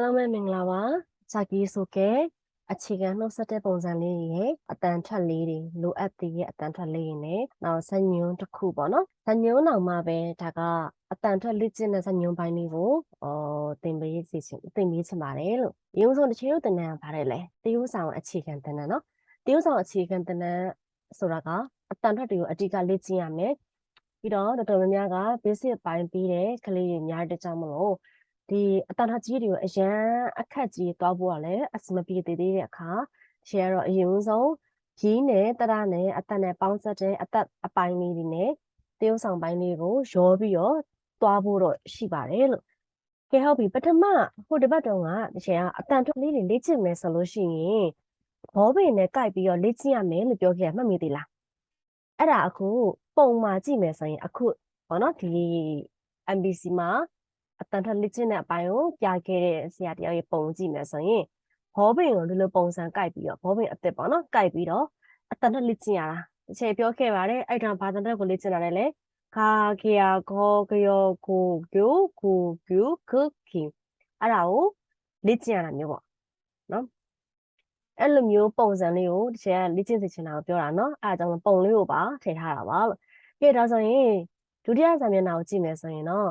အားလုံးပဲမင်္ဂလာပါ။စာကြီးဆိုကဲအခြေခံနှုတ်ဆက်တဲ့ပုံစံလေးတွေရဲ့အတန်ထွက်လေးတွေလိုအပ်သေးရဲ့အတန်ထွက်လေးတွေနဲ့နောက်ဇညွန်းတစ်ခုပေါ့နော်။ဇညွန်းအောင်မှပဲဒါကအတန်ထွက်လေ့ကျင့်တဲ့ဇညွန်းပိုင်းလေးကိုအော်သင်ပေးစီချင်သင်ပေးချင်ပါတယ်လို့။ရုံးစုံတစ်ချေတို့သင်တန်းပါတယ်လေ။တရုပ်ဆောင်အခြေခံသင်တန်းနော်။တရုပ်ဆောင်အခြေခံသင်တန်းဆိုတာကအတန်ထွက်တွေကိုအဓိကလေ့ကျင့်ရမယ်။ပြီးတော့တော်တော်များများက basic ပိုင်းပြီးတဲ့ကလေးတွေများတဲ့ကြောင့်မလို့ ဒီအတန်ထကြီးတွေကိုအရန်အခက်ကြီးသွားဖို့ကလည်းအဆင်မပြေသေးသေးတဲ့အခါရှယ်ကတော့အရင်ဆုံးဖြီးနဲ့တရနဲ့အသက်နဲ့ပေါင်းဆက်တဲ့အသက်အပိုင်းလေးတွေနဲ့တရုပ်ဆောင်ပိုင်းလေးကိုရောပြီးတော့သွားဖို့တော့ရှိပါတယ်လို့ကဲဟုတ်ပြီပထမဟိုတစ်ပတ်တုန်းကရှယ်ကအတန်ထွက်လေးတွေလေ့ကျင့်မယ်ဆိုလို့ရှိရင်ဘောပင်နဲ့ကြိုက်ပြီးတော့လေ့ကျင့်ရမယ်လို့ပြောခဲ့ရမှတ်မိသေးလားအဲ့ဒါအခုပုံမှာကြည့်မယ်ဆိုရင်အခုဘောနော်ဒီ MBC မှာ အတန်ထက်လက်ကျင့်တဲ့အပိုင်းကိုပြခဲ့တဲ့ဆရာတယောက်ရဲ့ပုံကြည့်မယ်ဆိုရင်ဘောပင်ကိုဒီလိုပုံစံကိုက်ပြီးတော့ဘောပင်အစ်စ်ပေါ့နော်ကိုက်ပြီးတော့အတန်ထက်လက်ကျင့်ရတာတစ်ချိန်ပြောခဲ့ပါတယ်အဲ့ဒါဘာတန်ထက်ကိုလက်ကျင့်ရတယ်လဲခါခေယာခေါကယောကိုကျိုကိုကျိုခုခင်အဲ့ဒါကိုလက်ကျင့်ရတာမျိုးပေါ့နော်အဲ့လိုမျိုးပုံစံလေးကိုတစ်ချိန်ကလက်ကျင့်စေချင်တာကိုပြောတာနော်အဲ့ဒါကြောင့်ပုံလေးကိုပါထည့်ထားတာပါလို့ကဲဒါဆိုရင်ဒုတိယဇာမျက်နှာကိုကြည့်မယ်ဆိုရင်တော့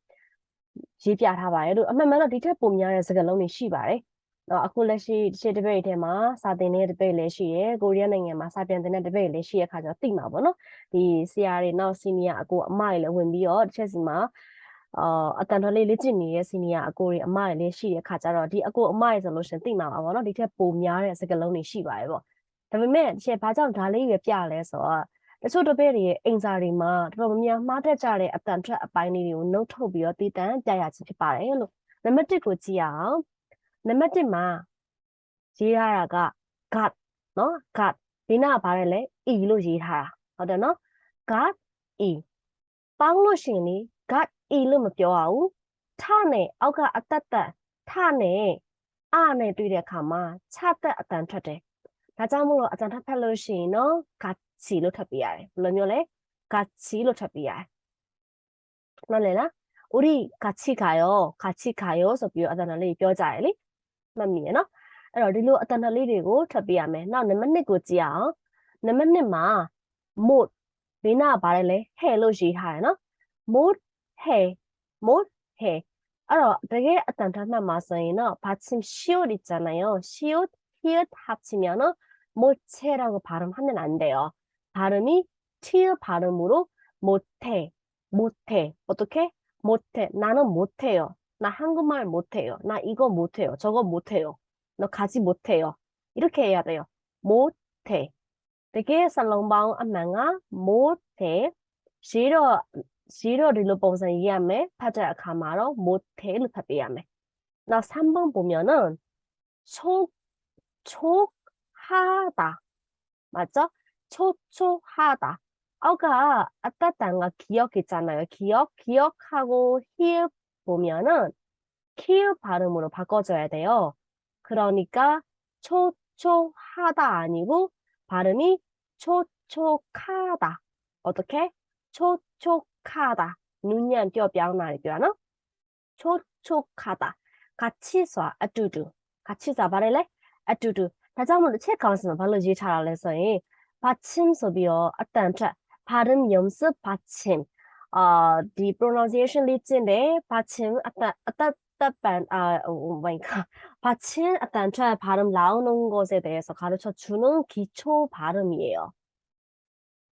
ရေးပြထားပါတယ်လို့အမှန်မှန်တော့ဒီထက်ပိုများတဲ့စကားလုံးတွေရှိပါတယ်။တော့အခုလက်ရှိရှေ့တပိတ်ထဲမှာစာသင်တဲ့တပိတ်လည်းရှိရယ်ကိုရီးယားနိုင်ငံမှာစာပြန်သင်တဲ့တပိတ်လည်းရှိရခါကျတော့သိမှာပေါ့နော်။ဒီဆရာတွေနောက်စီနီယာအကိုအမတွေလည်းဝင်ပြီးတော့တစ်ချက်စီမှာအာအတန်တော်လေးလေ့ကျင့်နေတဲ့စီနီယာအကိုတွေအမတွေလည်းရှိတဲ့ခါကျတော့ဒီအကိုအမတွေဆိုလို့ရှင်သိမှာပါပေါ့နော်ဒီထက်ပိုများတဲ့စကားလုံးတွေရှိပါတယ်ပေါ့။ဒါပေမဲ့တစ်ချက်ဘာကြောင့်ဒါလေးရွယ်ပြလဲဆိုတော့ တချို့တပည့်တွေရဲ့အိမ်စာတွေမှာတော်တော်များများမှားတတ်ကြတဲ့အတန်ထွက်အပိုင်းလေးတွေကိုနှုတ်ထုတ်ပြီးတော့တည်တံ့ပြရခြင်းဖြစ်ပါတယ်လို့နံပါတ်1ကိုကြည့်ရအောင်နံပါတ်1မှာရေးထားတာက got နော် got ဒီနာကဘာလဲလဲ e လို့ရေးထားတာဟုတ်တယ်နော် got e ပေါင်းလို့ရှိရင်လေ got e လို့မပြောရဘူးထနဲ့အောက်ကအတက်တက်ထနဲ့အနဲ့တွေ့တဲ့အခါမှာခြတက်အတန်ထွက်တယ်ဒါကြောင့်မို့လို့အတန်ထပ်ဖတ်လို့ရှိရင်နော် got ချီလို့ထပ်ပေးရတယ်ဘယ်လိုမျိုးလဲ같이လို့ထပ်ပေးရတယ်မှန်လေလား우리같이가요같이가요ဆိုပြီးတော့အတန်တလေးပြောကြရလေမှတ်မိရနော်အဲ့တော့ဒီလိုအတန်တလေးတွေကိုထပ်ပေးရမယ်နောက်နံပါတ်1ကိုကြည့်အောင်နံပါတ်2မှာ mode ဘေးနားကဘာလဲလဲ hair လို့ရေးထားတယ်နော် mode hair mode hair အဲ့တော့တကယ်အတန်ထမှတ်မှာဆိုရင်တော့받침 시옷 있잖아요 시옷 히읗 합치면은 모체라고 발음하면 안 돼요. 발음이 티 발음으로 못해, 못해. 어떻게? 못해. 나는 못해요. 나 한국말 못해요. 나 이거 못해요. 저거 못해요. 너 가지 못해요. 이렇게 해야 돼요. 못해. 되게 살롱방 안망아 못해. 싫어 싫어를 보면서 이해하면 파자 가마로 못해를 답이야매. 나 3번 보면은 촉, 촉하다. 맞죠? 초초하다. 아까 아따딴가 기억 있잖아요. 기억, 기억하고 히읗 보면은 키읔 발음으로 바꿔줘야 돼요. 그러니까 초초하다 아니고 발음이 초촉하다. 어떻게? 초촉하다. 눈년 띄어 뼈나리 뼈나? 초촉하다. 같이 쏴, 아뚜두. 같이 쏴, 말할래? 아뚜두. ဒါကြောင့်မလို့ချက်ကောင်းစမှာဘာလို့ရေးထားတာလဲဆိုရင် 받침섭이요. 어떤 발음 연습 받침. 어, the pronunciation list인데 아, 어, 어, 받침 어떤 어떤 답변 아오 마이 갓 받침 어떤 발음 나오는 것에 대해서 가르쳐 주는 기초 발음이에요.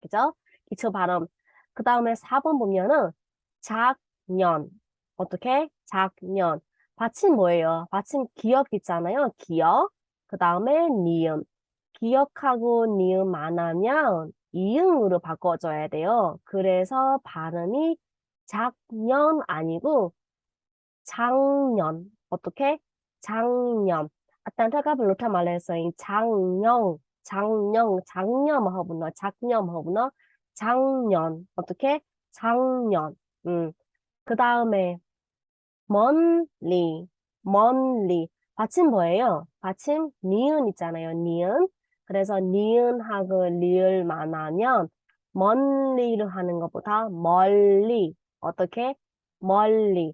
그죠? 기초 발음. 그 다음에 4번 보면은 작년 어떻게 작년 받침 뭐예요? 받침 기억 있잖아요. 기억 그 다음에 니은 기억하고 니은 안 하면 이응으로 바꿔줘야 돼요. 그래서 발음이 작년 아니고 작년. 어떻게? 작년. 일단 타가 블루타 말레이서인 작년, 작년, 작년 허브너, 작년 허브너, 작년. 어떻게? 작년. 음. 그 다음에 멀리, 멀리. 받침 뭐예요? 받침 니은 있잖아요. 니은. 그래서 니은하고 리을 만하면 멀리를 하는 것보다 멀리 어떻게? 멀리.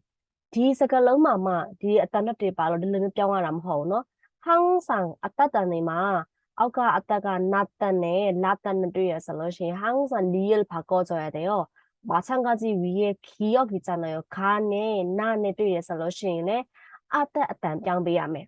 뒤 색깔은 아마 뒤 아따나 뒤 바로 들으면 병아람 허너 항상 아따다니마. 아까 아따가 낮다네. 낮다는 뒤에서 러시 항상 리을 바꿔줘야 돼요. 마찬가지 위에 기억 있잖아요. 간에 나네 뒤에서 러시네. 아따 아따 병비야메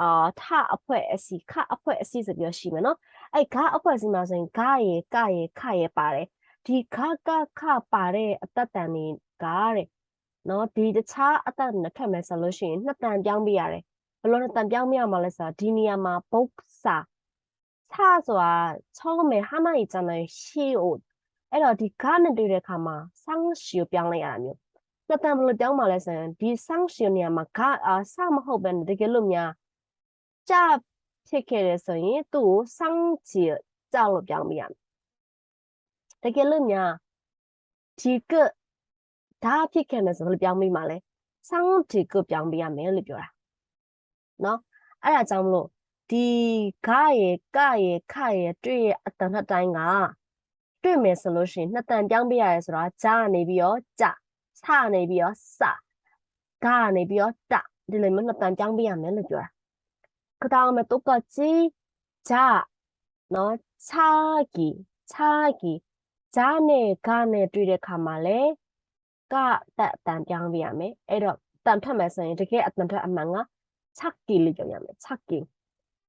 အာထအဖွဲ့အစည်းခအဖွဲ့အစည်းဆိုပြီးရှိမယ်နော်အဲ့ဂါအဖွဲ့အစည်းမှာဆိုရင်ဂါရေကရေခရေပါတယ်ဒီဂါကခပါတဲ့အတ္တန်တွေကတဲ့နော်ဒီတခြားအတ္တန်နဲ့ထွက်မယ်ဆိုလို့ရှိရင်နှစ်တန်ပြောင်းပြရတယ်ဘလို့နှစ်တန်ပြောင်းပြရမှာလဲဆိုတော့ဒီနေရာမှာဘုတ်စာဆဆိုတာချောင်းမယ်ဟာမကြီးကျန်တဲ့ရှီကိုအဲ့တော့ဒီဂါနဲ့တွေ့တဲ့အခါမှာဆန်းရှီကိုပြောင်းလိုက်ရတာမျိုးနှစ်တန်ဘလို့ပြောင်းမှာလဲဆိုရင်ဒီဆန်းရှီနေရာမှာဂါအာဆမဟုတ်ဘဲတကယ်လို့များ ကြဖြစ်ခဲ့တယ်ဆိုရင်သူ့ကိုစောင်းကြည့်ကြလို့ပြောင်းပြရမယ်တကယ်လို့များဒီကဒါဖြစ်ခဲ့မယ်ဆိုလို့ပြောင်းမိမှာလဲစောင်းဒီကပြောင်းပြရမယ်လို့ပြောတာနော်အဲ့ဒါကြောင့်မလို့ဒီဂရဲ့ကရဲ့ခရဲ့တွေ့ရဲ့အတန်နှစ်တိုင်းကတွေ့မယ်ဆိုလို့ရှိရင်နှစ်တန်ပြောင်းပြရတယ်ဆိုတော့ဂျာနေပြီးတော့ဂျဆနေပြီးတော့စဂနေပြီးတော့တဒီလိုမျိုးနှစ်တန်ပြောင်းပြရမယ်လို့ပြောတာ 그다음에똑같이자너차기차기자네가네တွေ့တဲ့ခါမှာလဲကတက်အတန်ပြောင်းပြရမယ်အဲ့တော့တန်ထွက်မယ်ဆိုရင်တကယ်အတန်ထွက်အမှန်က6ကီလို့ပြောရမယ်6ကီ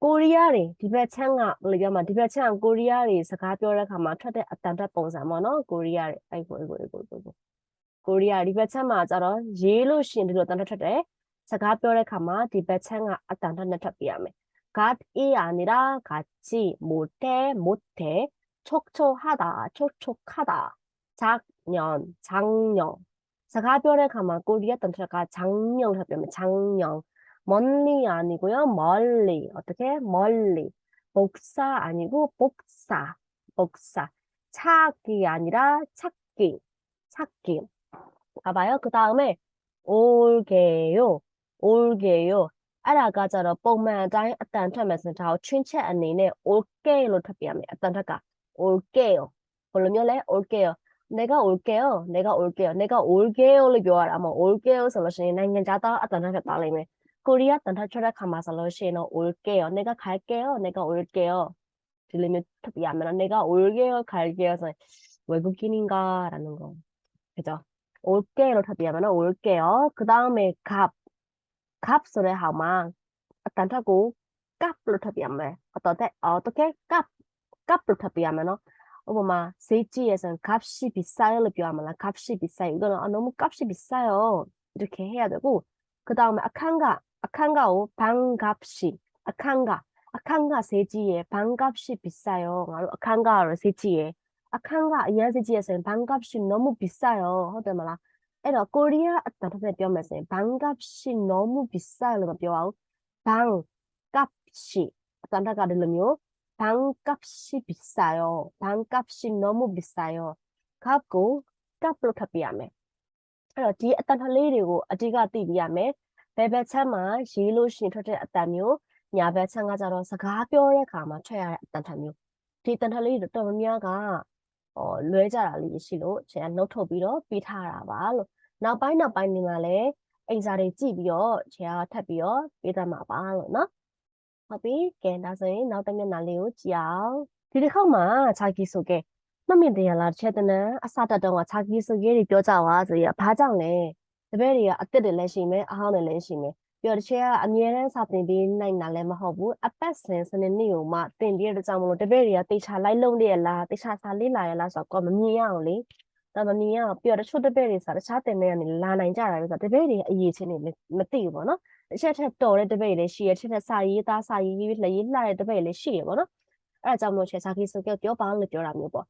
ကိုရီးယားတွေဒီဘက်ချမ်းကဘယ်လိုပြောမှာဒီဘက်ချမ်းကကိုရီးယားတွေစကားပြောတဲ့အခါမှာထွက်တဲ့အတန်ထွက်ပုံစံပေါ့နော်ကိုရီးယားတွေအဲ့ကိုအဲ့ကိုအဲ့ကိုအဲ့ကိုကိုရီးယားဒီဘက်ချမ်းမှာကျတော့ရေးလို့ရှင်ဒီလိုအတန်ထွက်ထွက်တယ် စကားပြောတဲ့အခါမှာဒီဘက်ချမ်းကအတန်ထွက်နဲ့ထွက်ပြရမယ်갓이아니라같이못해못해촉촉하다촉촉하다작년작년စကားပြောတဲ့အခါမှာကိုရီးယားတန်ထက်က장년ထပ်ပြောမယ်장년 멀리 아니고요. 멀리. 어떻게? 멀리. 복사 아니고 복사. 복사. 찾기 아니라 찾기. 찾기. 봐봐요. 그 다음에 올게요. 올게요. အဲ့ဒါကကြတော့ပုံမှန်အတိုင်းအတန်ထွက်မယ်ဆိုတော့ချွင်းချက်အနေနဲ့ okay လို့ထပ်ပြရမယ်အတန်ထက်က okay ဘယ်လိုမျိုးလဲ okay 내가 올게요. 내가 올게요. 내가 올게요 လို့ပြောရတာမဟုတ် 올게요 ဆိုလို့ရှိရင်နိုင်ငံခြားသားအတန်ထက်ပါလိမ့်မယ်ကိုရီးယားတန်ထက်ထွက်တဲ့ခါမှာဆိုလို့ရှိရင်တော့ 올게요. 내가 갈게요. 내가 올게요.ဒီလိုမျိုးထပ်ပြရမယ်နော် 내가 올게요. 갈게요 ဆိုရင် 외국인인가라는 거. 그죠? 올게요 လို့ထပ်ပြရမယ်နော် 올게요. 그다음에 갑. 값을 하면 단타고 값을 대비하면 어떻게 어떻게? 값 값을 대비하면은 어머마 세지에서는 값이 비싸요를 비하면 값이 비싸요. 이거는 아, 너무 값이 비싸요. 이렇게 해야 되고 그 다음에 아칸가 아칸가오 반값이 아칸가 아칸가 세지에 반값이 비싸요. 아칸가를 세지에 아칸가 이한 세지에서는 반값이 너무 비싸요. 하더만 အဲ့တော့ကိုရီးယားအတန်တစ်ဖက်ပြောမယ်ဆိုရင်ဘန်ကပ်ရှိနော်မှုဘီဆာလို့မပြောအောင်ဘန်ကပ်ရှိအတန်တက်ကဒီလိုမျိုးဘန်ကပ်ရှိဘီဆာရောဘန်ကပ်ရှိနော်မှုဘီဆာရောကပ်ကိုကပ်လို့ထပ်ပြရမယ်အဲ့တော့ဒီအတန်ထလေးတွေကိုအတိအကသိပြရမယ်ဘယ်ဘက်ချက်မှာရေးလို့ရှင်ထွက်တဲ့အတန်မျိုးညာဘက်ချက်ကကြတော့စကားပြောတဲ့အခါမှာထွက်ရတဲ့အတန်ထမျိုးဒီတန်ထလေးတော်တော်များများကဟောလွဲကြတာလေးရှိလို့အချိန်ကနှုတ်ထုတ်ပြီးတော့ပေးထားတာပါလို့ နောက်ပိုင်းနောက်ပိုင်းနေမှာလည်းအိမ်စာတွေကြည့်ပြီးတော့ခြေကထပ်ပြီးတော့ပေးတတ်မှာပါလို့နော်ဟုတ်ပြီကဲဒါဆိုရင်နောက်တစ်မျက်နှာလေးကိုကြည့်အောင်ဒီတစ်ခေါက်မှာခြာကီဆိုကဲမမြင်တရားလားတစ်ချက်တန်းအစတတ်တော့ကခြာကီဆိုရေးတွေပြောကြပါဆိုရဘာကြောင့်လဲတပည့်တွေကအစ်စ်တွေလည်းရှိမယ်အဟောင်းတွေလည်းရှိမယ်ပြီးတော့တစ်ချက်ကအမြဲတမ်းစာသင်ပေးနိုင်တာလည်းမဟုတ်ဘူးအပတ်စဉ်စနေနေ့ကိုမှသင်ပြီးတဲ့ကြောင့်မလို့တပည့်တွေကတေချာလိုက်လုံးရလားတေချာစာလေးလာရလားဆိုတော့ကိုယ်မမြင်ရအောင်လေ ဒါမမြင်ရအောင်ပြီးတော့တချို့တပည့်တွေဆိုတာတခြားတင်တဲ့ကနေလာနိုင်ကြတာလေဆိုတော့တပည့်တွေအရေးချင်းနေမသိဘူးပေါ့နော်တစ်ချက်ထက်တော်တဲ့တပည့်တွေလည်းရှိရတစ်ချက်ထက်စာရေးသားစာရေးရေးလက်ရေးလှတဲ့တပည့်တွေလည်းရှိရပေါ့နော်အဲ့ဒါကြောင့်မလို့ချက်စာကြီးဆိုကြပြောပါလို့ပြောတာမျိုးပေါ့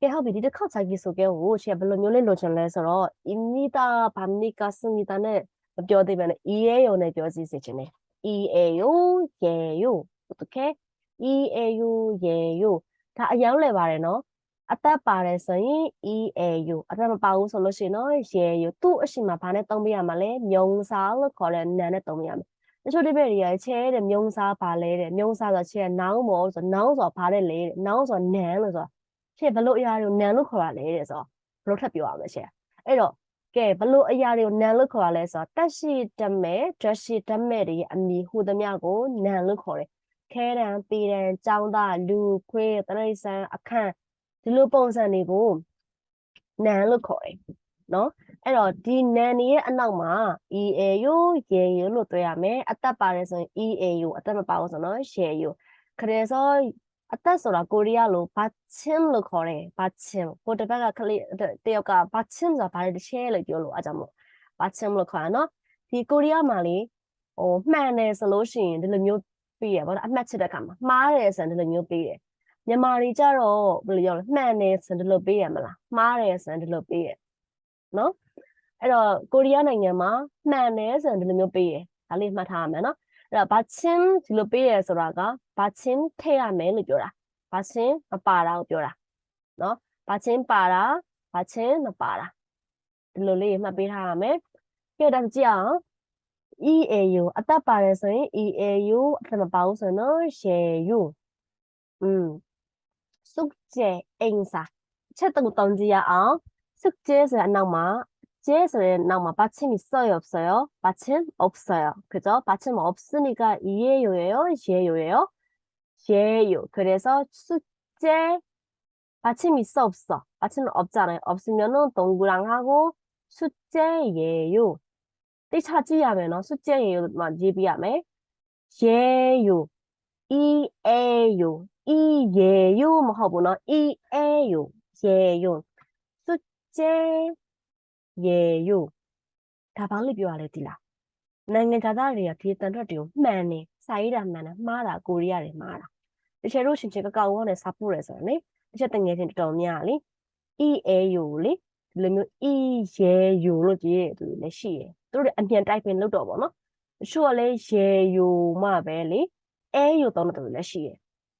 ကဲဟုတ်ပြီဒီတစ်ခေါက်စာကြီးဆိုကြကိုချက်ဘယ်လိုမျိုးလေးလိုချင်လဲဆိုတော့အမီတာဗာမနီကာစမီတာနဲ့မပြောသေးပဲနဲ့ e a ရုံနဲ့ပြောစီစေချင်တယ် e a ရုံရေရုံ okay e a ရုံရေရုံဒါအယောင်းလဲပါတယ်နော် အသက်ပါတယ်ဆိုရင် e a ရုံအသက်မပါဘူးဆိုလို့ရှိရင်တော့ရေရုံသူ့အရှိမဘာနဲ့သုံးပြရမှာလဲမြုံစားလို့ခေါ်တဲ့နာနဲ့သုံးပြရမယ်တချို့ဒီဘက်တွေကချဲတဲ့မြုံစားပါလဲတဲ့မြုံစားဆိုချဲနောင်းမောဆိုနောင်းဆိုဘာတဲ့လဲတဲ့နောင်းဆိုနန်းလို့ဆိုချဲဘလို့အရာတွေကိုနန်းလို့ခေါ်တာလဲတဲ့ဆိုဘလို့ထပ်ပြောရမလဲချဲအဲ့တော့ကဲဘလို့အရာတွေကိုနန်လို့ခေါ်ရလဲဆိုတော့တက်ရှိတမဲဒရက်ရှိတမဲတွေရဲ့အမည်ဟူသမျှကိုနန်လို့ခေါ်တယ်ခဲတံပေတံចောင်းသားလူခွေးတရိษံအခန့် ဒီလိုပုံစံတွေကိုနန်လို့ခေါ်တယ်နော်အဲ့တော့ဒီနန်ရဲ့အနောက်မှာ EAU ရေယူလို့တွေ့ရမယ်အသက်ပါတယ်ဆိုရင် EAU အသက်မပါဘူးဆိုတော့ရှယ်ယူခရဲစောအသက်ဆိုတာကိုရီးယားလိုဘာချင်းလို့ခေါ်တယ်ဘာချင်းကိုတစ်ဘက်ကကလေးတယောက်ကဘာချင်းဆိုတာဘာလဲတစ်ချက်လို့ပြောလို့အားကြောင့်မို့ဘာချင်းလို့ခေါ်ရနော်ဒီကိုရီးယားမှာလေဟိုမှန်တယ်ဆိုလို့ရှိရင်ဒီလိုမျိုးပြီးရပါတော့အမှတ်ချက်တဲ့ခါမှာမှားတယ်ဆိုရင်ဒီလိုမျိုးပြီးတယ် မြန်မာတွေကြတော့ဘယ်လိုပြောလဲမှန်တယ်ဆိုရင်ဒီလိုပေးရမလားမှားတယ်ဆိုရင်ဒီလိုပေးရနော်အဲ့တော့ကိုရီးယားနိုင်ငံမှာမှန်တယ်ဆိုရင်ဒီလိုမျိုးပေးရဒါလေးမှတ်ထားရမယ်နော်အဲ့တော့ဘာချင်းဒီလိုပေးရဆိုတာကဘာချင်းထည့်ရမယ်လို့ပြောတာဘာချင်းမပါတာကိုပြောတာနော်ဘာချင်းပါတာဘာချင်းမပါတာဒီလိုလေးမှတ်ပေးထားရမယ်ကြည့်တော့ကြည့်အောင် EAU အသက်ပါတယ်ဆိုရင် EAU အသက်မပါဘူးဆိုရင်တော့ SHU อืม 숙제, 행사 채던 던지야, 어? 숙제에서 나마, 지에서 나마 받침 있어요, 없어요? 받침 없어요. 그죠? 받침 없으니까 이해요예요, 지혜요예요? 지혜요. 그래서 숙제, 받침 있어, 없어? 받침 없잖아요. 없으면은 동그랑 하고 숙제예요. 띠차지하면은 숙제예요, 뭐, 집이하면 지혜요, 이에요. 이예요 뭐 하고는 이에요, 예요. 숙제 ရေယိုဒါဘာလို့ပြောရလဲဒီလားနိုင်ငံသားတွေကဒီတန်ထွက်တွေကိုမှန်နေစာရေးတာမှန်တယ်မှားတာကိုရီးယားတွေမှားတာတချို့တို့ရှင်ချင်းကကောက်ဝေါနဲ့စာပို့ရဲဆိုတော့လေတချို့တငယ်ချင်းတော်တော်များလေ EAU လေဒီလိုမျိုး E ရေယိုလို့ကြည့်ရသူလည်းရှိရသူတို့အမြန်တိုက်ပင်လုပ်တော့ဗောနော်တချို့ကလည်းရေယိုမှပဲလေအဲယိုတော့တယ်လည်းရှိရ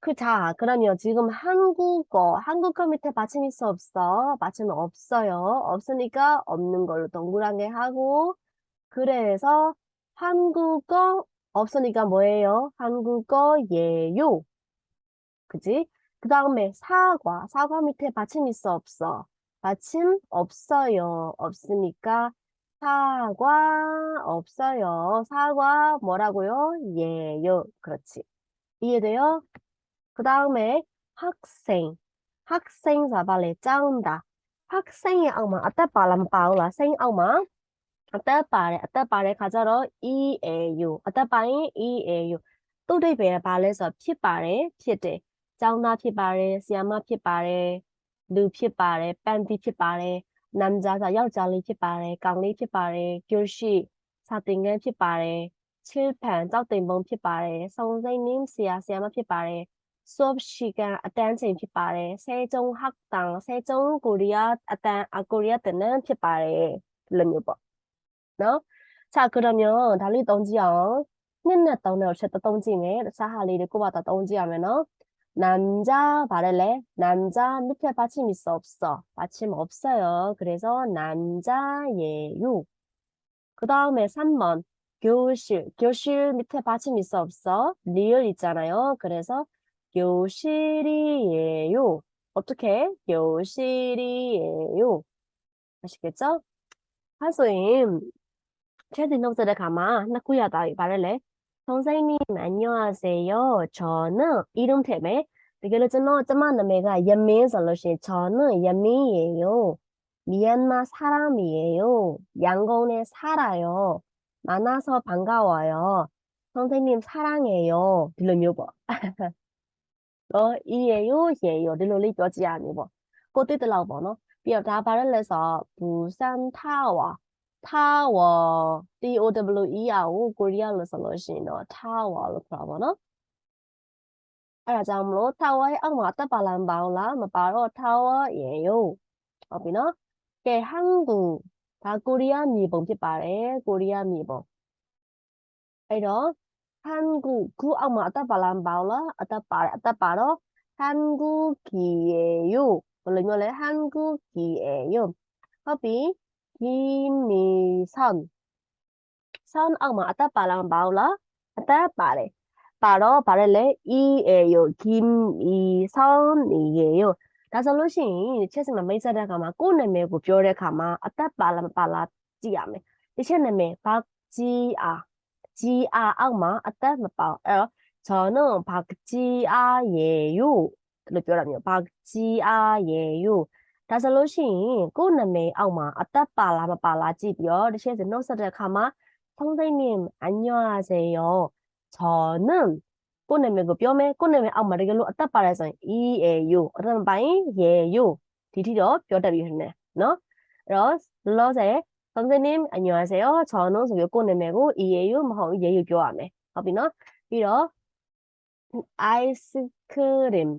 그, 자, 그러면 지금 한국어, 한국어 밑에 받침 있어, 없어? 받침 없어요. 없으니까 없는 걸로 동그랗게 하고, 그래서 한국어 없으니까 뭐예요? 한국어예요. 그지? 그 다음에 사과, 사과 밑에 받침 있어, 없어? 받침 없어요. 없으니까 사과 없어요. 사과 뭐라고요? 예요. 그렇지. 이해돼요? 그 다음에 학생. 학생 자발에 짜온다. 학생의 악마 아따 발람 바울라 생 악마 아따 바레 아따 바레 가자로 EAU 아따 바인 EAU သူ့ဒိဗေဘာလဲဆိုဖြစ်ပါတယ်ဖြစ်တယ်။ကျောင်းသားဖြစ်ပါတယ်ဆရာမဖြစ်ပါတယ်လူဖြစ်ပါတယ်ပန်းတီဖြစ်ပါတယ်နမ်ဂျာဆိုယောက်ျားလေးဖြစ်ပါတယ်ကောင်လေးဖြစ်ပါတယ်ကျိုးရှိစာသင်ခန်းဖြစ်ပါတယ် ချစ်ဖန်ကြောက်တိမ်ပုံဖြစ်ပါတယ်စုံစိမ့်နင်းဆရာဆရာမဖြစ်ပါတယ် swap ရှိကန်အတန်းချိန်ဖြစ်ပါတယ်ဆဲကျုံဟက်တန်ဆဲကျုံကိုရီးယားအတန်းအကိုရီးယားတနန်းဖြစ်ပါတယ်ဒီလိုမျိုးပေါ့နော်자 그러면 달리 던지요နှစ်နဲ့သုံးတဲ့ချက်သုံးကြည့်မယ်တခြားဟာလေးတွေကိုပါတော့သုံးကြည့်ရမယ်နော်남자 말할래 남자 밑에 받침 있어 없어 받침 없어요 그래서 남자예요 그 다음에 3번 교실 교실 밑에 받침 있어 없어 리을 있잖아요 그래서 요실이에요. 어떻게? 요실이에요. 아시겠죠? 하수임, 최대동사를 감아 나꾸야다 말할래? 선생님 안녕하세요. 저는 이름 때문에 그걸 저는 저만 내가 연민설로시 저는 연민이에요. 미얀마 사람이에요. 양곤에 살아요. 만나서 반가워요. 선생님 사랑해요. 빌런 요버. နော်ဤရေရို့ရေရို့ဒီလိုလေးပြောကြည့်ရမျိုးပေါ့ကိုတိတလောက်ပေါ့နော်ပြီးတော့ဒါဘာလဲလဲဆိုတော့ဘူဆန်ထာဝါထာဝါ T O W E R ကိုကိုရီးယားလို့ဆိုလို့ရှိရင်တော့ထာဝါလို့ခေါ်တာပေါ့နော်အဲ့ဒါကြောင့်မလို့ထာဝါရဲ့အောက်မှာတက်ပါလန်ပေါင်းလားမပါတော့ထာဝါရေရို့ဟုတ်ပြီနော်ကဲဟန်ကူဒါကိုရီးယားမြေပုံဖြစ်ပါတယ်ကိုရီးယားမြေပုံအဲ့တော့ ဟန်ဂူဂူအောက်မှာအသက်ပါလန်ပါအောင်လားအသက်ပါတယ်အသက်ပါတော့ဟန်ဂူကီယေယိုဘယ်လိုမျိုးလဲဟန်ဂူကီယေယိုဟုတ်ပြီ김미선 선အောက်မှာအသက်ပါလန်ပါအောင်လားအသက်ပါတယ်ပါတော့ဗါလဲလဲ이에요 김이선이에요ဒါဆိုလို့ရှိရင်ချက်စမှာမိတ်ဆက်တဲ့အခါမှာကိုယ့်နာမည်ကိုပြောတဲ့အခါမှာအသက်ပါလားမပါလားကြည့်ရမယ်ဒီချက်နာမည်ဘာကြီးအား ကြီးအားအောက်မှာအသက်မပါအဲ့တော့저는박지아예요လို့ပြောတာမျိုး박지아예요ဒါဆိုလို့ရှိရင်ကိုယ့်နာမည်အောက်မှာအသက်ပါလားမပါလားကြည့်ပြီးတော့ဒီချက်စနှုတ်ဆက်တဲ့အခါမှာ선생님 안녕하세요 저는ကိုယ့်နာမည်ကိုပြောမယ်ကိုယ့်နာမည်အောက်မှာတကယ်လို့အသက်ပါတယ်ဆိုရင် EAU အတန်ပိုင်း 예요 ဒီထိတော့ပြောတတ်ပြီထင်တယ်နော်အဲ့တော့လောလောဆယ် 선생님 안녕하세요 저는 ဆိုပြီးကိုယ့်နာမည်ကို EAU မဟုတ် 예요 ပြောရမယ်ဟုတ်ပြီနော်ပြီးတော့ ice cream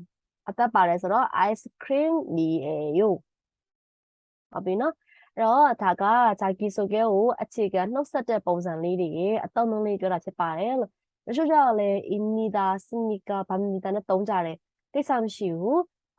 အသက်ပါတယ်ဆိုတော့ ice cream 이에요ဟုတ်ပြီနော်အဲ့တော့ဒါကဂျာကီဆိုကဲကိုအခြေခံနှုတ်ဆက်တဲ့ပုံစံလေးတွေရဲ့အတုံးလုံးလေးပြောတာဖြစ်ပါတယ်လို့တချို့ကျတော့လည်း imida snika bamida နဲ့တုံးကြတယ်ကိစ္စမရှိဘူး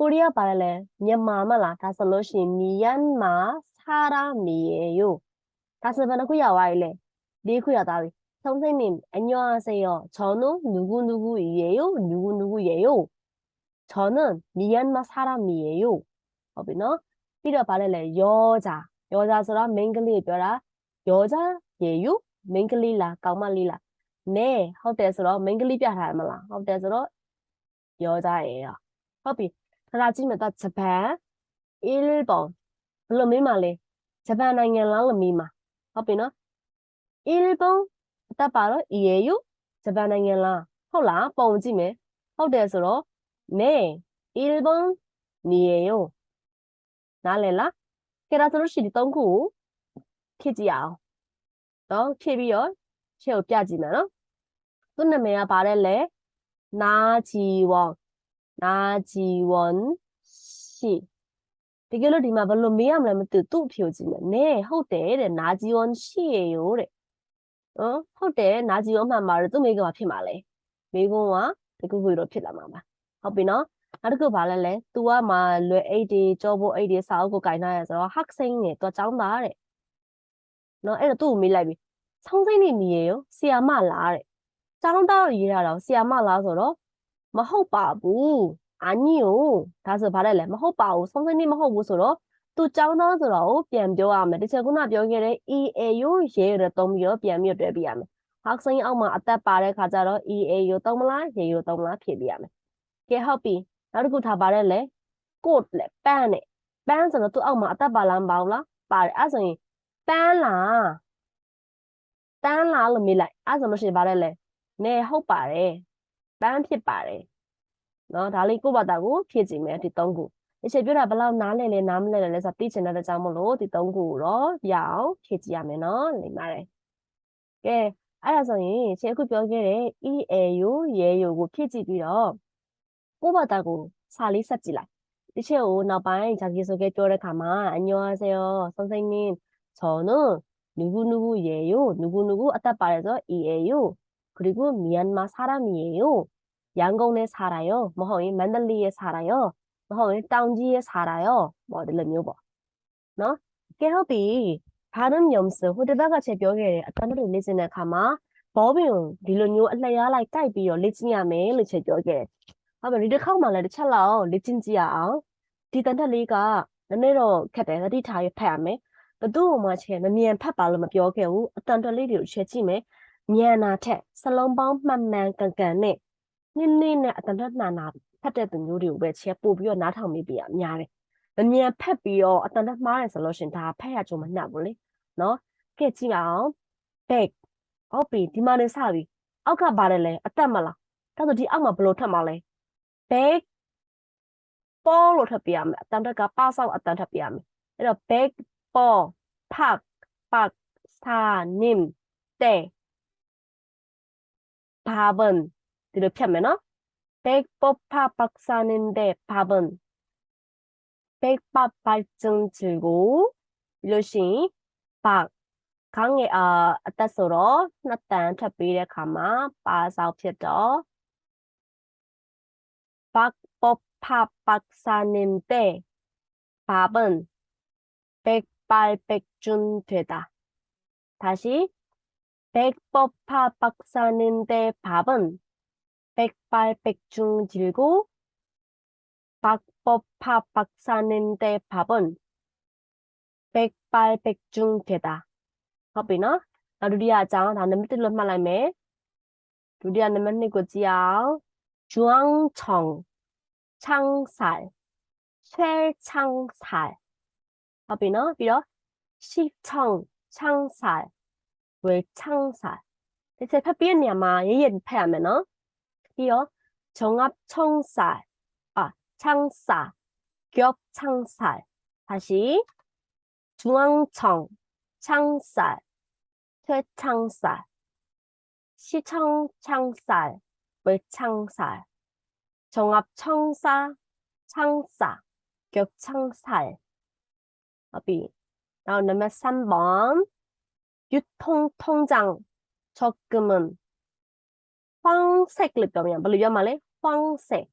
Korea parallel. Myanmar 사람이에요. 가서 바라구 야와이래 네 구야 다위. 선생님, 안녕하세요. 저는 누구누구이에요? 누구누구예요? 저는 미얀마 사람이에요. 어비너, 필요 바래래 여자. 여자처럼 맹글리 벼라. 여자예요? 맹글리라, 까말리라. 네, 허대스러 맹글리 벼라 말라. 허대스러 여자예요. 허비, ပြီခဏကြည့်မယ်တော့ဂျပန်1번ဘယ်လိုမေးမှလဲဂျပန်နိုင်ငံလားလို့မေးမှာဟုတ်ပြီနော် 1번 အတက်ပါတော့ 이에요 ဂျပန်နိုင်ငံလားဟုတ်လားပုံကြည့်မယ်ဟုတ်တယ်ဆိုတော့ 네 1번 니에요 နားလည်လားကဲဒါဆိုလို့ရှိရင်ဒီ၃ခုကိုဖြည့်ကြည့်အောင်နော်ဖြည့်ပြီးတော့ရှေ့ကိုပြကြည့်မယ် နော်သူ့နာမည်ကဘာလဲလဲနာဂျီဝွန်နာဂျီဝွန်ရှိတကယ်လို့ဒီမှာဘယ်လိုမေးရမလဲမသိဘူးသူ့အဖြေကိုကြည့်မယ်နဲဟုတ်တယ်တဲ့နာဂျီဝွန်ရှိရရိုတဲ့နော်ဟုတ်တယ်နာဂျီဝွန်မှန်ပါတယ်သူ့မိကဘာဖြစ်မှာလဲမိကုန်းကတကူကူတော့ဖြစ်လာမှာပါဟုတ်ပြီနော်နောက်တစ်ခုဘာလဲလဲ तू ကမှလွယ်အိတ်တွေကြောဖို့အိတ်တွေစာအုပ်ကိုကင်ထားရဆိုတော့ hack sing နဲ့ तू ចောင်းသားတဲ့နော်အဲ့တော့သူ့ကိုမေးလိုက်ပြီဆောင်းစိမ့်နေမီရေရောဆီယာမလားတဲ့ចောင်းသားကိုရေးရတော့ဆီယာမလားဆိုတော့ မဟုတ်ပါဘူးအာညီကိုဒါဆိုဘာလဲလဲမဟုတ်ပါဘူးဆောင်းစိမ့်နေမဟုတ်ဘူးဆိုတော့သူចောင်းသားဆိုတော့ပြန်ပြောရမယ်တချင်ခုနပြောခဲ့တဲ့ EAU ရေးရတော့ပြီးတော့ပြန်ပြီးတွဲပြရမယ် hack sing အောက်မှာအသက်ပါတဲ့ခါကျတော့ EAU သုံးမလားရေယူသုံးမလားဖြည့်ပြရမယ်ကဲဟုတ်ပြီနောက်တစ်ခုထားပါတယ်လေကို့လေပန်းနဲ့ပန်းဆိုတော့သူ့အောက်မှာအသက်ပါလားမပါဘူးလားပါတယ်အဲ့ဆိုရင်ပန်းလားပန်းလားလို့မေးလိုက်အဲ့ဆိုလို့ရှိရင်ပါတယ်လေနဲဟုတ်ပါတယ် ပန်းဖြစ်ပါတယ်နော်ဒါလေးကိုယ့်ဘာသာကိုဖြည့်ကြည့်မယ်ဒီသုံးခုဒီချက်ပြောတာဘယ်လောက်နားလဲလဲနားမလဲလဲဆိုတော့သိချင်တဲ့ကြောင့်မလို့ဒီသုံးခုကိုတော့ရအောင်ဖြည့်ကြည့်ရမယ်နော်လိမ့်ပါတယ်ကဲအဲ့ဒါဆိုရင်ရှင်အခုပြောခဲ့တဲ့ e a u ရဲ u ကိုဖြည့်ကြည့်ပြီးတော့ကိုယ့်ဘာသာကိုစာလေးဆက်ကြည့်လိုက်ဒီချက်ကိုနောက်ပိုင်းဂျာကီဆိုခဲ့ပြောတဲ့ခါမှာအညောဆယော선생님 저는 누구누구예요 누구누구အသက်ပါတယ်ဆိုတော့ EA요 그리고 미얀마 사람이에요 ရန်ကုန်နဲ့စားတာရောမဟုတ်ရင်မန္တလေးရဲ့စားတာရောမဟုတ်ရင်တောင်ကြီးရဲ့စားတာရောပေါ့ဒီလိုမျိုးပေါ့နော်ကဲဟုတ်ပြီဘာလို့ညုံစဟိုတပတ်ကချက်ပြောခဲ့တဲ့အတန်းတွေလေ့ကျင့်တဲ့အခါမှာဘောဘင်ကိုဒီလိုမျိုးအလှရလိုက်တိုက်ပြီးတော့လေ့ကျင့်ရမယ်လို့ချက်ပြောခဲ့တယ်ဟုတ်ပြီဒီတစ်ခေါက်မှလည်းတစ်ချက်လောက်လေ့ကျင့်ကြည့်ရအောင်ဒီတန်ထက်လေးကနည်းနည်းတော့ခက်တယ်သတိထားရဖတ်ရမယ်ဘသူ့ဟိုမှာချက်မမြန်ဖတ်ပါလို့မပြောခဲ့ဘူးအတန်တက်လေးတွေကိုချက်ကြည့်မယ်မြန်တာထက်စလုံးပေါင်းမှန်မှန်ကန်ကန်နဲ့ နင်းနင်းနဲ့အတန်တက်နာနာဖတ်တဲ့သူမျိုးတွေကိုပဲချက်ပို့ပြီးတော့နားထောင်မိပြရများတယ်မမြန်ဖက်ပြီးတော့အတန်တက်မှားတယ်ဆိုလို့ရှရင်ဒါဖက်ရကြုံမနှက်ဘူးလေနော်ကဲကြည့်ပါအောင် back ဟုတ်ပြီဒီမှာနေစပြီအောက်ကပါတယ်လဲအတက်မလားဒါဆိုဒီအောက်မှာဘယ်လိုထပ်မှာလဲ back ပေါ်လို့ထပ်ပြရမယ်အတန်တက်ကပါဆောက်အတန်ထပ်ပြရမယ်အဲ့တော့ back ပေါ်ဖတ်ပတ်စာနင်တဲဘာဘန် 이렇게 하면은 백법파 박사는데 밥은 백밥 발전 즐고 열심히 박 강의 아 따서로 나탄 차비를 가마 빠사옵시죠 박법파 박사님때 밥은 백발백준 되다. 다시 백법파 박사님때 밥은 백발백중 들고 박법파 박사님 대밥은 백발백중 되다. hợp nó đi ra cháu thằng nấm tin luôn mà lại mẹ đi ra nấm này của chị áo chuang chong chang sải xe chang sải hợp nó vì đó si chong chang sải với chang sải thế sẽ phát biến nhà mà dễ dàng phải mẹ nó 이어 정합 청살, 아, 창살, 겹창살. 다시 중앙청, 창살, 퇴창살, 시청창살, 외창살, 정합청사, 창사, 격창살. B. 다음 넘버 3번. 유통통장, 적금은, 황색을 뼈면 뭘로 말해? 황색.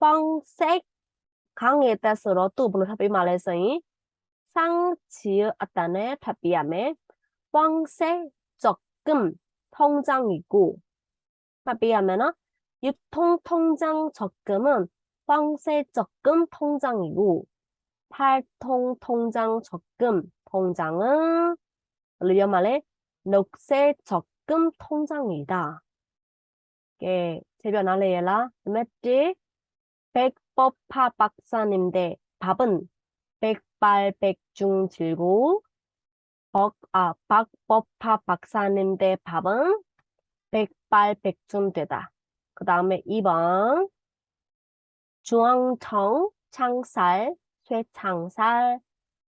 황색 강에 따라서 또 분을 합이 말해서이 상지의 어떤에 답비하면 황색 적금 통장이고 합의하면은 유통통장 적금은 황새 적금 통장이고 팔통 통장 적금 통장은 리어 말해 녹색 적금 통장이다. 예, 제변 알레라. 맞지? 백법파 박사님들 밥은 백발백중 들고 박, 아, 박법파 박사님들 밥은 백발백중 되다. 그 다음에 2번 중앙청 창살, 쇠창살,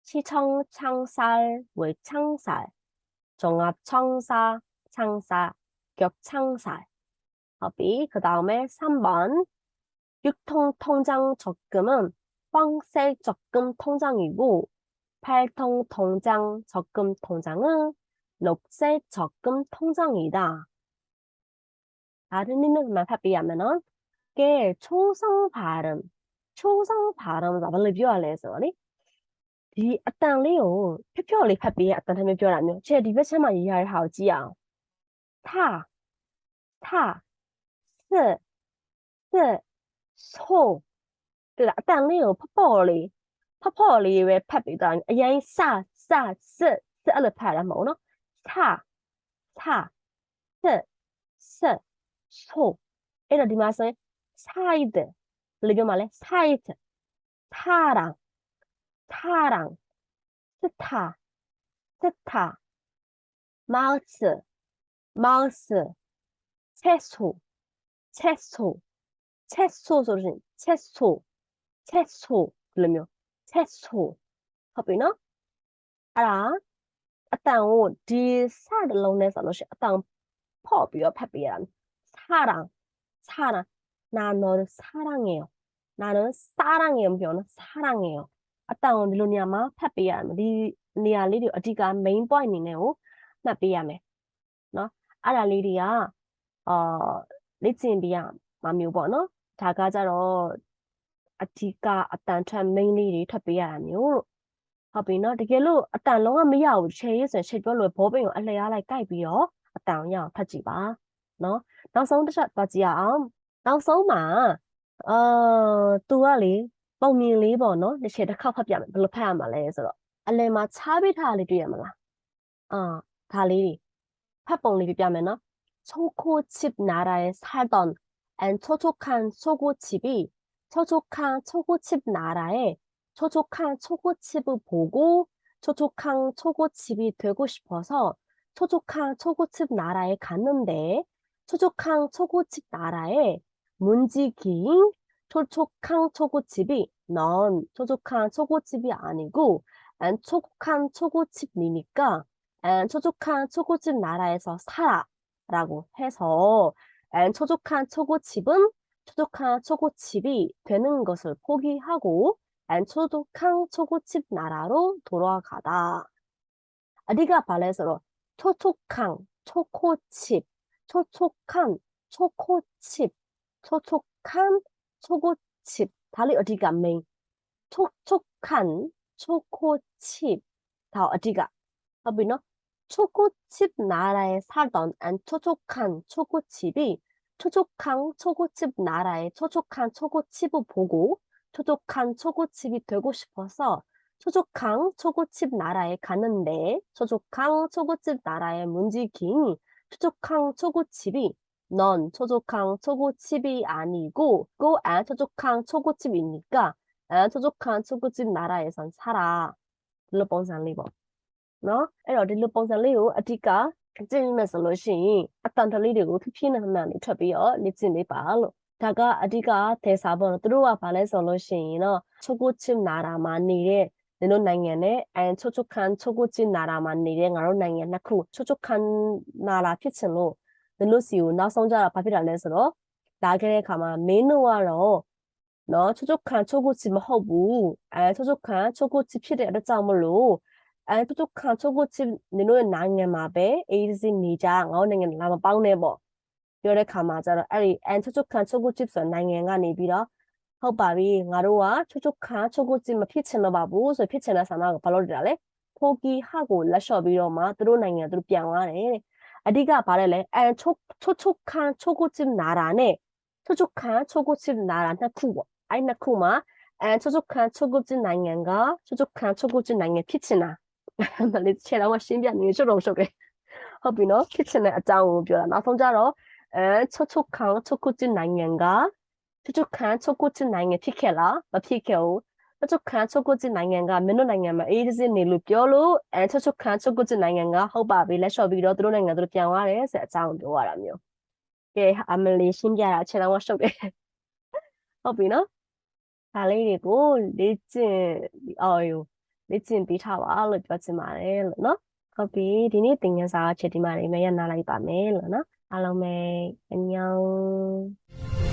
시청 창살, 외창살, 종합청사, 창사, 격창살. 법이 그 다음에 3번 육통통장 적금은 황셀 적금 통장이고 팔통통장 적금 통장은 녹셀 적금 통장이다. 다른 이름만 합의하면은 이게 초성 발음, 초성 발음 나발리 비워야 니 이, 어떤, 리오, 표표, 리, 패피, 어떤, 하면, 표현, 아니요. 쟤, 리베, 쟤만, 이해할, 하, 지, 야. 타, 타, 是是错，对啦，但你有泡泡哩，泡泡哩会拍别段，哎呀，啥啥是是阿拉拍了毛呢？擦擦色色错，哎，那地方是擦一的，那个嘛嘞，擦一的，擦人擦人是他是他，帽子帽子，厕所。 채소 채소 채소 소리 채소 채소 그러면 채소 ဟုတ်ပြီနော်အဲ့ဒါအတန်ကိုဒီစတလုံးနဲ့ဆိုလို့ရှိရင်အတန်ဖော့ပြီးတော့ဖတ်ပေးရတာ사랑 사랑 나 너를 사랑해요 나는 사랑해요မပြောနော် 사랑해요 အတန်ကိုဒီလိုနေရာမှာဖတ်ပေးရမယ်ဒီနေရာလေးတွေအဓိက main point အနေနဲ့ကိုမှတ်ပေးရမယ်နော်အဲ့ဒါလေးတွေကအာ လေ့ကျင့်ပြရမှာမျိုးပေါ့နော်ဒါကကြတော့အဓိကအတန်ထွက် main လေးတွေထွက်ပေးရတာမျိုးလို့ဟုတ်ပြီနော်တကယ်လို့အတန်လုံးဝမရဘူးချေရေးဆိုရင်ချေပြောလို့ဘောပင်ကိုအလျားလိုက်ကြိုက်ပြီးတော့အတန်ရအောင်ဖတ်ကြည့်ပါနော်နောက်ဆုံးတစ်ချက်သွားကြည့်ရအောင်နောက်ဆုံးမှာအာသူကလေပုံမြင်လေးပေါ့နော်တစ်ချက်တစ်ခေါက်ဖတ်ပြမယ်ဘယ်လိုဖတ်ရမှာလဲဆိုတော့အလယ်မှာခြားပေးထားတာလေးတွေ့ရမလားအာဒါလေးတွေဖတ်ပုံလေးပြပြမယ်နော် 초코칩 나라에 살던 앤 촉촉한 초코칩이 촉촉한 초코칩 나라에 촉촉한 초코칩을 보고 촉촉한 초코칩이 되고 싶어서 촉촉한 초코칩 나라에 갔는데 촉촉한 초코칩 나라에 문지긴 촉촉한 초코칩이 넌 촉촉한 초코칩이 아니고 안 촉촉한 초코칩이니까 안 촉촉한 초코칩 나라에서 살아 라고 해서 안 촉촉한 초코칩은 촉촉한 초코칩이 되는 것을 포기하고 안 촉촉한 초코칩 나라로 돌아가다. 어디가 발레서로 촉촉한 초코칩, 촉촉한 초코칩, 촉촉한 초코칩. 달리 어디가 메인? 촉촉한 초코칩. 다 어디가? 어비노? 초고집 나라에 살던 안 초촉한 초고집이 초촉한 초고집 나라에 초촉한 초고집을 보고 초촉한 초고집이 되고 싶어서 초촉한 초고집 나라에 가는데 초촉한 초고집 나라의 문지기인 초촉한 초고집이 넌 초촉한 초고집이 아니고 꼬안 초촉한 초고집이니까 안 초촉한 초고집 나라에선 살아. 日本三立吧。 နော်အဲ့တော့ဒီလိုပုံစံလေးကိုအဓိကကျင့်မယ်ဆိုလို့ရှိရင်အတန်တလေးတွေကိုဖြည်းဖြည်းနဲ့မှန်နေထွက်ပြီးတော့လေ့ကျင့်ပေးပါလို့ဒါကအဓိကသေစာပေါ့နော်သူတို့ကဘာလဲဆိုလို့ရှိရင်တော့ချိုကိုချစ်နာတာမှာနေတဲ့ဒီလိုနိုင်ငံနဲ့အန်ချိုချိုခန်ချိုကိုချစ်နာတာမှာနေတဲ့ငါတို့နိုင်ငံနှစ်ခုချိုချိုခန်နာတာဖြစ်ချင်လို့ဒီလိုစီကိုနောက်ဆုံးကြတာဘာဖြစ်တာလဲဆိုတော့လာခဲ့တဲ့အခါမှာမင်းတို့ကတော့နော်ချိုချိုခန်ချိုကိုချစ်မဟုတ်ဘူးအဲချိုချိုခန်ချိုကိုချစ်ဖြစ်တဲ့အတွက်ကြောင့်မလို့ အဲချိုချိုခန်ချိုကိုချစ်နေတို့ရဲ့နိုင်ငံမှာပဲအေးစီနေကြငါတို့နိုင်ငံလာမပေါင်းနဲ့ပေါ့ပြောတဲ့ခါမှာကျတော့အဲ့ဒီအန်ချိုချိုခန်ချိုကိုချစ်ဆိုတဲ့နိုင်ငံကနေပြီးတော့ဟုတ်ပါပြီငါတို့ကချိုချိုခန်ချိုကိုချစ်မဖြစ်ချင်တော့ပါဘူးဆိုဖြစ်ချင်တဲ့ဆန္ဒကိုဘာလို့လုပ်တာလဲဖိုကီဟာကိုလက်လျှော့ပြီးတော့မှသူတို့နိုင်ငံသူတို့ပြန်သွားတယ်တဲ့အဓိကဘာလဲလဲအန်ချိုချိုချိုခန်ချိုကိုချစ်နာတာနဲ့ချိုချိုခန်ချိုကိုချစ်နာတာနှစ်ခုပေါ့အဲ့နှစ်ခုမှာအန်ချိုချိုခန်ချိုကိုချစ်နိုင်ငံကချိုချိုခန်ချိုကိုချစ်နိုင်ငံဖြစ်ချင်တာ မလေးချေတော့ရှင်းပြနေရှုပ်တော့ရှုပ်တယ်ဟုတ်ပြီနော်ဖြစ်ချင်တဲ့အကြောင်းကိုပြောတာနောက်ဆုံးကြတော့အဲချိုချိုခန်ချိုကိုချစ်နိုင်ငံကချိုချိုခန်ချိုကိုချစ်နိုင်ငံဖြစ်ခဲ့လားမဖြစ်ခဲ့ဘူးချိုချိုခန်ချိုကိုချစ်နိုင်ငံကမင်းတို့နိုင်ငံမှာအေးစစ်နေလို့ပြောလို့အဲချိုချိုခန်ချိုကိုချစ်နိုင်ငံကဟုတ်ပါပြီလက်လျှော့ပြီးတော့သူတို့နိုင်ငံသူတို့ပြန်သွားတယ်ဆိုတဲ့အကြောင်းကိုပြောရတာမျိုးကဲအမလီရှင်းပြတာခြေတော်ကရှုပ်တယ်ဟုတ်ပြီနော်ဒါလေးတွေကိုလေ့ကျင့်အော်ယူ လေ့ကျင့်ပေးထားပါလို့ပြောချင်ပါတယ်လို့နော်ဟုတ်ပြီဒီနေ့သင်ခန်းစာချက်ဒီမှာနေမရနာလိုက်ပါမယ်လို့နော်အားလုံးပဲအညောင်း